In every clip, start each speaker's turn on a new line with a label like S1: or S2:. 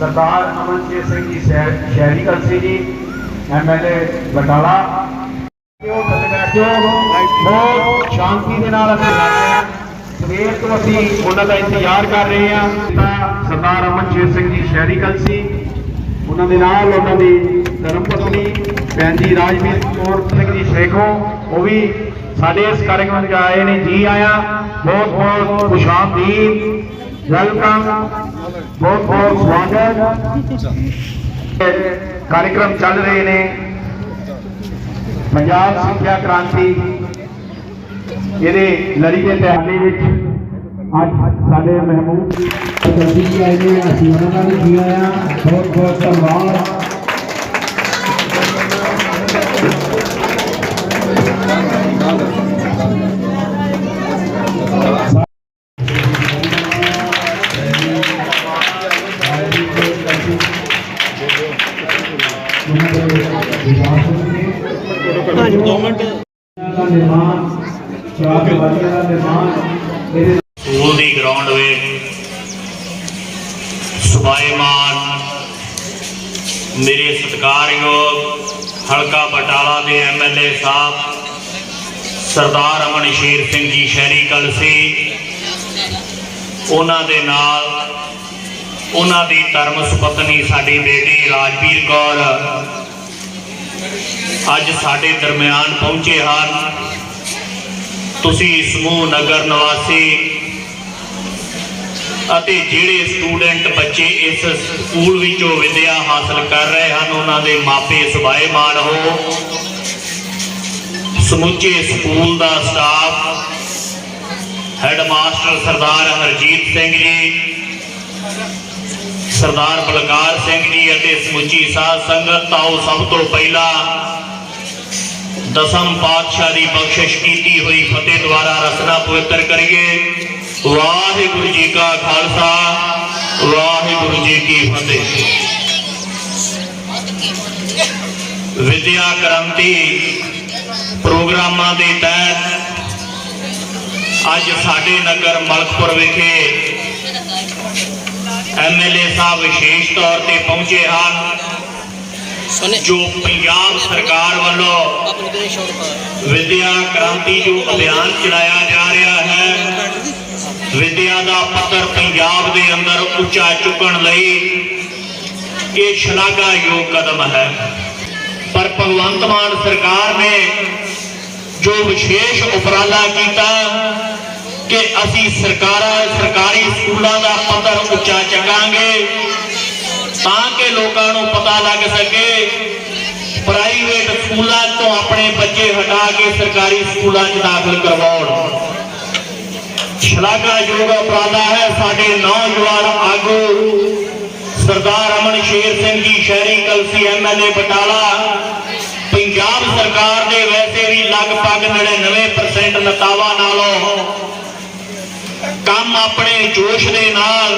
S1: ਸਰਦਾਰ ਅਮਨਜੀਤ ਸਿੰਘ ਜੀ ਸ਼ਹਿ- ਸ਼ਹਿਰੀ ਕਲਸੀ ਜੀ ਐਮਐਲਏ ਬਟਾਲਾ। ਉਹ ਥੱਲੇ ਬੈਠੋ। ਬਹੁਤ ਸ਼ਾਂਤੀ ਦੇ ਨਾਲ ਅਸੀਂ ਕਰ ਰਹੇ ਸਵੇਰ ਤੋਂ ਅਸੀਂ ਉਹਨਾਂ ਦਾ ਇੰਤਜ਼ਾਰ ਕਰ ਰਹੇ ਹਾਂ। ਤਾਂ ਸਰਦਾਰ ਅਮਨਜੀਤ ਸਿੰਘ ਜੀ, ਸ਼ਹਿਰੀ ਕਲਸੀ। ਉਹਨਾਂ ਦੇ ਨਾਲ ਉਹਨਾਂ ਦੀ ਧਰਮ ਪਤਨੀ ਭੈਣ ਜੀ ਰਾਜਵੀਰ ਕੌਰ ਸਿੰਘ ਜੀ ਸ਼ੇਖੋ, ਉਹ ਵੀ ਸਾਡੇ ਇਸ ਕਾਰਜਕ੍ਰਮ ਵਿੱਚ ਆਏ ਨੇ, ਜੀ ਆਇਆ। ਬਹੁਤ ਬਹੁਤ ਖੁਸ਼ਾਮਦੀਦ। ਵੈਲਕਮ। ਬਹੁਤ ਬਹੁਤ ਸਵਾਗਤ। ਕਾਰਜਕ੍ਰਮ ਚੱਲ ਰਹੇ ਨੇ। ਪੰਜਾਬ ਸਿੱਖਿਆ ਕ੍ਰਾਂਤੀ ਇਹਦੇ ਲੜੀ ਦੇ ਤਹਿਾਨੀ ਵਿੱਚ ਅੱਜ ਸਾਡੇ ਮਹਿਮੂਦ
S2: ਜੀ ਆਏ ਨੇ ਅਸੀਂ ਉਹਨਾਂ ਦਾ ਵੀ ਜੀ ਬਹੁਤ ਬਹੁਤ ਧੰਨਵਾਦ। ਨਿਰਮਾਣ ਸ਼ਰਾਬ ਵਾਲਿਆਂ ਦਾ ਨਿਰਮਾਣ, ਇਹਦੇ
S3: ਸਕੂਲ ਦੀ ਗਰਾਊਂਡ ਵਿੱਚ ਸੁਭਾਈਮਾਨ ਮੇਰੇ ਸਤਿਕਾਰਯੋਗ ਹਲਕਾ ਬਟਾਲਾ ਦੇ ਐਮਐਲਏ ਸਾਹਿਬ, ਸਰਦਾਰ ਅਮਨ ਸ਼ੇਰ ਸਿੰਘ ਜੀ ਸ਼ਹਿਰੀ ਕਲਸੀ, ਉਹਨਾਂ ਦੇ ਨਾਲ ਉਹਨਾਂ ਦੀ ਧਰਮ ਸੁਪਤਨੀ ਸਾਡੀ ਬੇਟੀ ਰਾਜਵੀਰ ਕੌਰ ਅੱਜ ਸਾਡੇ ਦਰਮਿਆਨ ਪਹੁੰਚੇ ਹਨ। ਤੁਸੀਂ ਸਮੂਹ ਨਗਰ ਨਿਵਾਸੀ ਅਤੇ ਜਿਹੜੇ ਸਟੂਡੈਂਟ ਬੱਚੇ ਇਸ ਸਕੂਲ ਵਿੱਚੋਂ ਵਿਦਿਆ ਹਾਸਲ ਕਰ ਰਹੇ ਹਨ, ਉਹਨਾਂ ਦੇ ਮਾਪੇ ਸੁਭਾਏਮਾਨ ਹੋ। ਸਮੁੱਚੇ ਸਕੂਲ ਦਾ ਸਟਾਫ, ਹੈਡਮਾਸਟਰ ਸਰਦਾਰ ਹਰਜੀਤ ਸਿੰਘ ਜੀ ਸਰਦਾਰ ਬਲਕਾਰ ਸਿੰਘ ਜੀ ਅਤੇ ਸਮੁੱਚੀ ਸਾਧ ਸੰਗਤ ਆਓ ਸਭ ਤੋਂ ਪਹਿਲਾਂ ਦਸਮ ਪਾਤਸ਼ਾਹ ਦੀ ਬਖਸ਼ਿਸ਼ ਕੀਤੀ ਹੋਈ ਫਤਿਹ ਦੁਆਰਾ ਰਸਨਾ ਪਵਿੱਤਰ ਕਰੀਏ ਵਾਹਿਗੁਰੂ ਜੀ ਕਾ ਖਾਲਸਾ ਵਾਹਿਗੁਰੂ ਜੀ ਕੀ ਫਤਿਹ ਵਿਦਿਆ ਕ੍ਰਾਂਤੀ ਪ੍ਰੋਗਰਾਮਾਂ ਦੇ ਤਹਿਤ ਅੱਜ ਸਾਡੇ ਨਗਰ ਮਲਕਪੁਰ ਵਿਖੇ ਐਮਐਲਏ ਸਾਹਿਬ ਵਿਸ਼ੇਸ਼ ਤੌਰ ਤੇ ਪਹੁੰਚੇ ਹਨ ਜੋ ਪੰਜਾਬ ਸਰਕਾਰ ਵੱਲੋਂ ਵਿਦਿਆ ਕ੍ਰਾਂਤੀ ਜੋ ਅਭਿਆਨ ਚਲਾਇਆ ਜਾ ਰਿਹਾ ਹੈ ਵਿਦਿਆ ਦਾ ਪੱਧਰ ਪੰਜਾਬ ਦੇ ਅੰਦਰ ਉੱਚਾ ਚੁੱਕਣ ਲਈ ਇਹ ਸ਼ਲਾਘਾਯੋਗ ਕਦਮ ਹੈ। ਪਰ ਭਗਵੰਤ ਮਾਨ ਸਰਕਾਰ ਨੇ ਜੋ ਵਿਸ਼ੇਸ਼ ਉਪਰਾਲਾ ਕੀਤਾ ਕਿ ਅਸੀਂ ਸਰਕਾਰਾਂ, ਸਰਕਾਰੀ ਸਕੂਲਾਂ ਦਾ ਪੱਧਰ ਉੱਚਾ ਚੱਕਾਂਗੇ ਤਾਂ ਕਿ ਲੋਕਾਂ ਨੂੰ ਪਤਾ ਲੱਗ ਸਕੇ। ਪ੍ਰਾਈਵੇਟ ਸਕੂਲਾਂ ਤੋਂ ਆਪਣੇ ਬੱਚੇ ਹਟਾ ਕੇ ਸਰਕਾਰੀ ਸਕੂਲਾਂ 'ਚ ਦਾਖਲ ਕਰਵਾਉਣ। ਸ਼ਲਾਘਾਯੋਗ ਉਪਰਾਲਾ ਹੈ ਸਾਡੇ ਨੌਜਵਾਨ ਆਗੂ ਸਰਦਾਰ ਅਮਨ ਸ਼ੇਰ ਸਿੰਘ ਜੀ, ਸ਼ਹਿਰੀ ਕਲਸੀ ਐਮਐਲਏ ਬਟਾਲਾ। ਪੰਜਾਬ ਸਰਕਾਰ ਦੇ ਵੈਸੇ ਵੀ ਲਗਭਗ 99% ਨਤਾਵਾਂ ਨਾਲੋਂ ਕੰਮ ਆਪਣੇ ਜੋਸ਼ ਦੇ ਨਾਲ,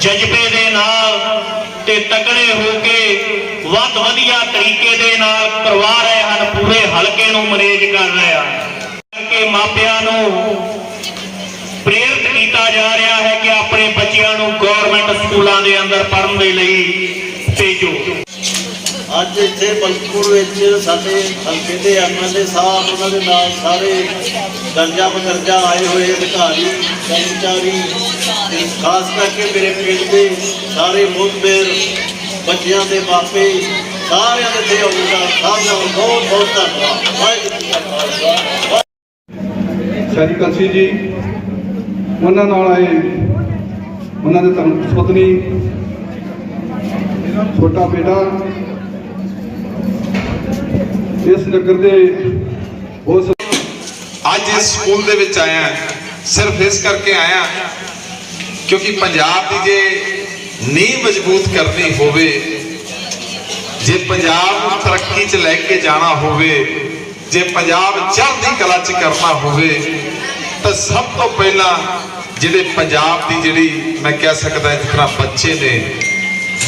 S3: ਜਜ਼ਬੇ ਦੇ ਨਾਲ ਤੇ ਤਕੜੇ ਹੋ ਕੇ ਵੱਧ ਵਧੀਆ ਤਰੀਕੇ ਦੇ ਨਾਲ ਕਰਵਾ ਰਹੇ ਹਨ, ਪੂਰੇ ਹਲਕੇ ਨੂੰ ਮੈਨੇਜ ਕਰ ਰਹੇ ਹਨ। ਕਰਕੇ ਮਾਪਿਆਂ ਨੂੰ ਪ੍ਰੇਰਿਤ ਕੀਤਾ ਜਾ ਰਿਹਾ ਹੈ ਕਿ ਆਪਣੇ ਬੱਚਿਆਂ ਨੂੰ ਗਵਰਨਮੈਂਟ ਸਕੂਲਾਂ ਦੇ ਅੰਦਰ ਪੜ੍ਹਨ ਦੇ ਲਈ ਭੇਜੋ।
S4: ਅੱਜ ਇੱਥੇ ਬਲਕਪੁਰ ਵਿੱਚ ਸਾਡੇ ਹਲਕੇ ਦੇ ਐਮਐਲਏ ਸਾਹਿਬ, ਉਹਨਾਂ ਦੇ ਨਾਲ ਸਾਰੇ ਦਰਜਾ ਬਦਰਜਾ ਆਏ ਹੋਏ ਅਧਿਕਾਰੀ, ਕਰਮਚਾਰੀ ਤੇ ਖਾਸ ਕਰਕੇ ਮੇਰੇ ਪਿੰਡ ਦੇ ਸਾਰੇ ਮੁਖਬਰ, ਬੱਚਿਆਂ ਦੇ ਮਾਪੇ, ਸਾਰਿਆਂ ਦੇ ਤੇ ਆਉਂਦਾ ਸਾਰਿਆਂ ਨੂੰ ਬਹੁਤ ਬਹੁਤ ਧੰਨਵਾਦ। ਵਾਹਿਗੁਰੂ ਜੀ ਕਾ ਖਾਲਸਾ
S5: ਜੀ। ਉਹਨਾਂ ਨਾਲ ਆਏ, ਉਹਨਾਂ ਦੇ ਧਰਮ ਪਤਨੀ, ਛੋਟਾ ਬੇਟਾ ਇਸ ਨਗਰ ਦੇ ਉਸ
S6: ਅੱਜ ਇਸ ਸਕੂਲ ਦੇ ਵਿੱਚ ਆਇਆ ਸਿਰਫ ਇਸ ਕਰਕੇ ਆਇਆ ਕਿਉਂਕਿ ਪੰਜਾਬ ਦੀ ਜੇ ਨੀਂਹ ਮਜ਼ਬੂਤ ਕਰਨੀ ਹੋਵੇ, ਜੇ ਪੰਜਾਬ ਨੂੰ ਤਰੱਕੀ 'ਚ ਲੈ ਕੇ ਜਾਣਾ ਹੋਵੇ, ਜੇ ਪੰਜਾਬ ਚੜ੍ਹਦੀ ਕਲਾ 'ਚ ਕਰਨਾ ਹੋਵੇ, ਤਾਂ ਸਭ ਤੋਂ ਪਹਿਲਾਂ ਜਿਹੜੇ ਪੰਜਾਬ ਦੀ ਜਿਹੜੀ ਮੈਂ ਕਹਿ ਸਕਦਾ ਇਸ ਤਰ੍ਹਾਂ ਬੱਚੇ ਨੇ,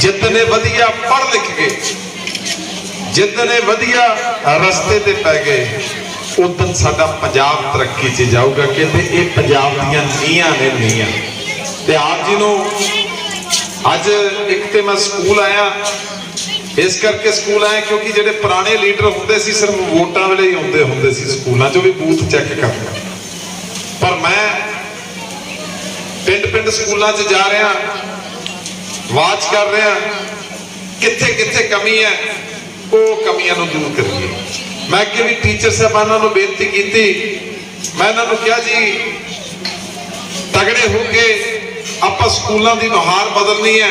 S6: ਜਿੱਤਨੇ ਵਧੀਆ ਪੜ੍ਹ ਲਿਖ ਕੇ ਜਿੱਦਨੇ ਵਧੀਆ ਰਸਤੇ ਤੇ ਪੈ ਗਏ, ਉਦੋਂ ਸਾਡਾ ਪੰਜਾਬ ਤਰੱਕੀ 'ਚ ਜਾਊਗਾ। ਕਹਿੰਦੇ ਇਹ ਪੰਜਾਬ ਦੀਆਂ ਨੀਹਾਂ ਨੇ ਨੀਹਾਂ। ਤੇ ਆਪ ਜੀ ਨੂੰ ਅੱਜ ਇੱਕ ਤੇ ਮੈਂ ਸਕੂਲ ਆਇਆ। ਇਸ ਕਰਕੇ ਸਕੂਲ ਆਇਆ ਕਿਉਂਕਿ ਜਿਹੜੇ ਪੁਰਾਣੇ ਲੀਡਰ ਹੁੰਦੇ ਸੀ, ਸਿਰਫ ਵੋਟਾਂ ਵੇਲੇ ਹੀ ਆਉਂਦੇ ਹੁੰਦੇ ਸੀ ਸਕੂਲਾਂ 'ਚੋਂ ਵੀ ਬੂਥ ਚੈੱਕ ਕਰਨ। ਪਰ ਮੈਂ ਪਿੰਡ ਪਿੰਡ ਸਕੂਲਾਂ 'ਚ ਜਾ ਰਿਹਾ, ਵਾਚ ਕਰ ਰਿਹਾ ਕਿੱਥੇ ਕਿੱਥੇ ਕਮੀ ਹੈ ਉਹ ਕਮੀਆਂ ਨੂੰ ਦੂਰ ਕਰੀਏ। ਮੈਂ ਅੱਗੇ ਵੀ ਟੀਚਰ ਸਾਹਿਬਾਨਾਂ ਨੂੰ ਬੇਨਤੀ ਕੀਤੀ। ਮੈਂ ਇਹਨਾਂ ਨੂੰ ਕਿਹਾ ਜੀ, ਤਗੜੇ ਹੋ ਕੇ ਆਪਾਂ ਸਕੂਲਾਂ ਦੀ ਨੁਹਾਰ ਬਦਲਣੀ ਹੈ।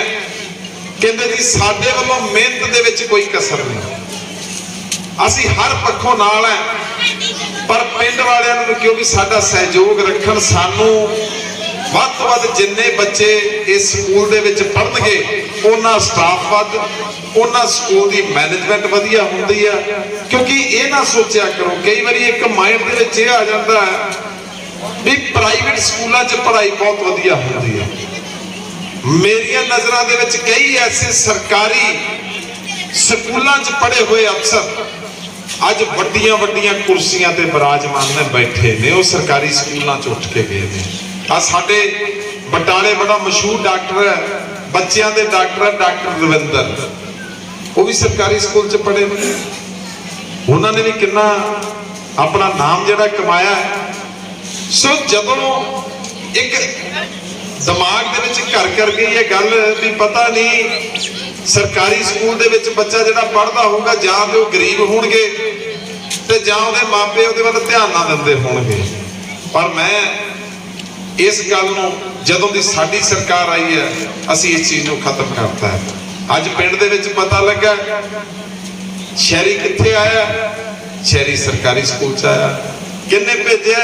S6: ਕਹਿੰਦੇ ਜੀ, ਸਾਡੇ ਵੱਲੋਂ ਮਿਹਨਤ ਦੇ ਵਿੱਚ ਕੋਈ ਕਸਰ ਨਹੀਂ। ਅਸੀਂ ਹਰ ਪੱਖੋਂ ਨਾਲ ਹੈ। ਪਰ ਪਿੰਡ ਵਾਲਿਆਂ ਨੂੰ ਕਿਉਂ ਵੀ ਸਾਡਾ ਸਹਿਯੋਗ ਰੱਖਣ, ਸਾਨੂੰ ਵੱਧ ਤੋਂ ਵੱਧ ਜਿੰਨੇ ਬੱਚੇ ਇਸ ਸਕੂਲ ਦੇ ਵਿੱਚ ਪੜ੍ਹਨਗੇ, ਉਹਨਾਂ ਸਟਾਫ ਵੱਧ, ਉਹਨਾਂ ਸਕੂਲ ਦੀ ਮੈਨੇਜਮੈਂਟ ਵਧੀਆ ਹੁੰਦੀ ਆ। ਕਿਉਂਕਿ ਇਹ ਨਾ ਸੋਚਿਆ ਕਰੋ, ਕਈ ਵਾਰੀ ਇੱਕ ਮਾਈਂਡ ਦੇ ਵਿੱਚ ਇਹ ਆ ਜਾਂਦਾ ਵੀ ਪ੍ਰਾਈਵੇਟ ਸਕੂਲਾਂ 'ਚ ਪੜ੍ਹਾਈ ਬਹੁਤ ਵਧੀਆ ਹੁੰਦੀ ਆ। ਮੇਰੀਆਂ ਨਜ਼ਰਾਂ ਦੇ ਵਿੱਚ ਕਈ ਐਸੇ ਸਰਕਾਰੀ ਸਕੂਲਾਂ 'ਚ ਪੜ੍ਹੇ ਹੋਏ ਅਫਸਰ ਅੱਜ ਵੱਡੀਆਂ ਵੱਡੀਆਂ ਕੁਰਸੀਆਂ ਤੇ ਬਿਰਾਜਮਾਨ ਨੇ ਬੈਠੇ ਨੇ, ਉਹ ਸਰਕਾਰੀ ਸਕੂਲਾਂ 'ਚ ਉੱਠ ਕੇ ਗਏ ਨੇ। ਆ ਸਾਡੇ ਬਟਾਲੇ ਬੜਾ ਮਸ਼ਹੂਰ ਡਾਕਟਰ ਹੈ, ਬੱਚਿਆਂ ਦੇ ਡਾਕਟਰ ਹੈ, ਡਾਕਟਰ ਰਵਿੰਦਰ ਉਹ ਵੀ ਸਰਕਾਰੀ ਸਕੂਲ 'ਚ ਪੜ੍ਹੇ ਉਹਨਾਂ ਨੇ ਵੀ ਕਿੰਨਾ ਆਪਣਾ ਨਾਮ ਜਿਹੜਾ ਕਮਾਇਆ ਸੋ ਜਦੋਂ ਇੱਕ ਦਿਮਾਗ ਦੇ ਵਿੱਚ ਘਰ ਕਰ ਗਈ ਇਹ ਗੱਲ ਵੀ ਪਤਾ ਨਹੀਂ ਸਰਕਾਰੀ ਸਕੂਲ ਦੇ ਵਿੱਚ ਬੱਚਾ ਜਿਹੜਾ ਪੜ੍ਹਦਾ ਹੋਊਗਾ, ਜਾਂ ਤੇ ਉਹ ਗਰੀਬ ਹੋਣਗੇ ਤੇ ਜਾਂ ਉਹਦੇ ਮਾਪੇ ਉਹਦੇ ਵੱਲ ਧਿਆਨ ਨਾ ਦਿੰਦੇ ਹੋਣਗੇ। ਪਰ ਮੈਂ ਇਸ ਗੱਲ ਨੂੰ ਜਦੋਂ ਦੀ ਸਾਡੀ ਸਰਕਾਰ ਆਈ ਹੈ, ਅਸੀਂ ਇਸ ਚੀਜ਼ ਨੂੰ ਖਤਮ ਕਰਤਾ ਹੈ। ਅੱਜ ਪਿੰਡ ਦੇ ਵਿੱਚ ਪਤਾ ਲੱਗਾ, ਸ਼ਹਿਰੀ ਕਿੱਥੇ ਆਇਆ? ਸ਼ਹਿਰੀ ਸਰਕਾਰੀ ਸਕੂਲ ਚ ਆਇਆ। ਕਿੰਨੇ ਭੇਜਿਆ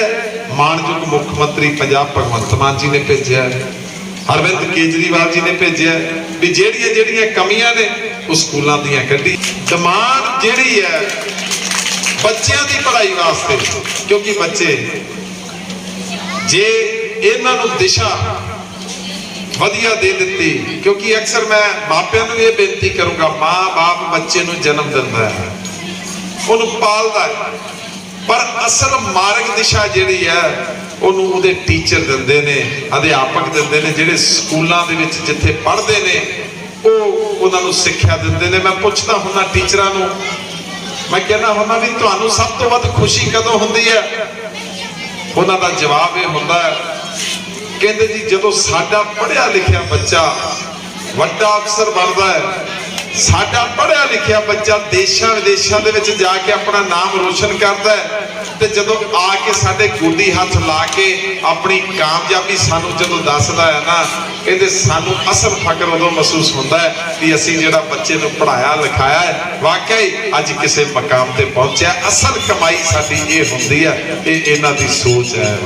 S6: ਮਾਨਯੋਗ ਮੁੱਖ ਮੰਤਰੀ ਪੰਜਾਬ ਭਗਵੰਤ ਮਾਨ ਜੀ ਨੇ ਭੇਜਿਆ ਅਰਵਿੰਦ ਕੇਜਰੀਵਾਲ ਜੀ ਨੇ ਭੇਜਿਆ ਵੀ ਜਿਹੜੀਆਂ ਜਿਹੜੀਆਂ ਕਮੀਆਂ ਨੇ, ਉਹ ਸਕੂਲਾਂ ਦੀਆਂ ਕੱਢੀ। ਡਿਮਾਂਡ ਜਿਹੜੀ ਹੈ, ਬੱਚਿਆਂ ਦੀ ਪੜ੍ਹਾਈ ਵਾਸਤੇ, ਕਿਉਂਕਿ ਬੱਚੇ, ਜੇ ਇਹਨਾਂ ਨੂੰ ਦਿਸ਼ਾ ਵਧੀਆ ਦੇ ਦਿੱਤੀ, ਕਿਉਂਕਿ ਅਕਸਰ ਮੈਂ ਮਾਪਿਆਂ ਨੂੰ ਇਹ ਬੇਨਤੀ ਕਰੂੰਗਾ, ਮਾਂ-ਬਾਪ ਬੱਚੇ ਨੂੰ ਜਨਮ ਦਿੰਦਾ ਹੈ, ਉਹਨੂੰ ਪਾਲਦਾ ਹੈ, ਪਰ ਅਸਲ ਮਾਰਗ ਦਿਸ਼ਾ ਜਿਹੜੀ ਹੈ, ਉਹਨੂੰ ਉਹਦੇ ਟੀਚਰ ਦਿੰਦੇ ਨੇ, ਅਧਿਆਪਕ ਦਿੰਦੇ ਨੇ, ਜਿਹੜੇ ਸਕੂਲਾਂ ਦੇ ਵਿੱਚ ਜਿੱਥੇ ਪੜ੍ਹਦੇ ਨੇ, ਉਹ ਉਹਨਾਂ ਨੂੰ ਸਿੱਖਿਆ ਦਿੰਦੇ ਨੇ। ਮੈਂ ਪੁੱਛਦਾ ਹੁੰਦਾ ਟੀਚਰਾਂ ਨੂੰ, ਮੈਂ ਕਹਿੰਦਾ ਹੁੰਦਾ ਵੀ ਤੁਹਾਨੂੰ ਸਭ ਤੋਂ ਵੱਧ ਖੁਸ਼ੀ ਕਦੋਂ ਹੁੰਦੀ ਹੈ? ਉਹਨਾਂ ਦਾ ਜਵਾਬ ਇਹ ਹੁੰਦਾ ਹੈ ਕਹਿੰਦੇ ਜੀ, ਜਦੋਂ ਸਾਡਾ ਪੜ੍ਹਿਆ ਲਿਖਿਆ ਬੱਚਾ ਵੱਡਾ ਅਫਸਰ ਬਣਦਾ ਹੈ, ਸਾਡਾ ਪੜ੍ਹਿਆ ਲਿਖਿਆ ਬੱਚਾ ਦੇਸ਼ਾਂ ਵਿਦੇਸ਼ਾਂ ਦੇ ਵਿੱਚ ਜਾ ਕੇ ਆਪਣਾ ਨਾਮ ਰੋਸ਼ਨ ਕਰਦਾ ਹੈ ਤੇ ਜਦੋਂ ਆ ਕੇ ਸਾਡੇ ਗੁਰਦੀ ਹੱਥ ਲਾ ਕੇ ਆਪਣੀ ਕਾਮਯਾਬੀ ਸਾਨੂੰ ਜਦੋਂ ਦੱਸਦਾ ਹੈ ਨਾ ਕਹਿੰਦੇ ਸਾਨੂੰ ਅਸਲ ਫਕਰ ਉਦੋਂ ਮਹਿਸੂਸ ਹੁੰਦਾ ਹੈ ਕਿ ਅਸੀਂ ਜਿਹੜਾ ਬੱਚੇ ਨੂੰ ਪੜ੍ਹਾਇਆ, ਲਿਖਾਇਆ ਹੈ, ਵਾਕਈ ਅੱਜ ਕਿਸੇ ਮਕਾਮ ਤੇ ਪਹੁੰਚਿਆ। ਅਸਲ ਕਮਾਈ ਸਾਡੀ ਇਹ ਹੁੰਦੀ ਹੈ, ਇਹ ਇਹਨਾਂ ਦੀ ਸੋਚ ਹੈ।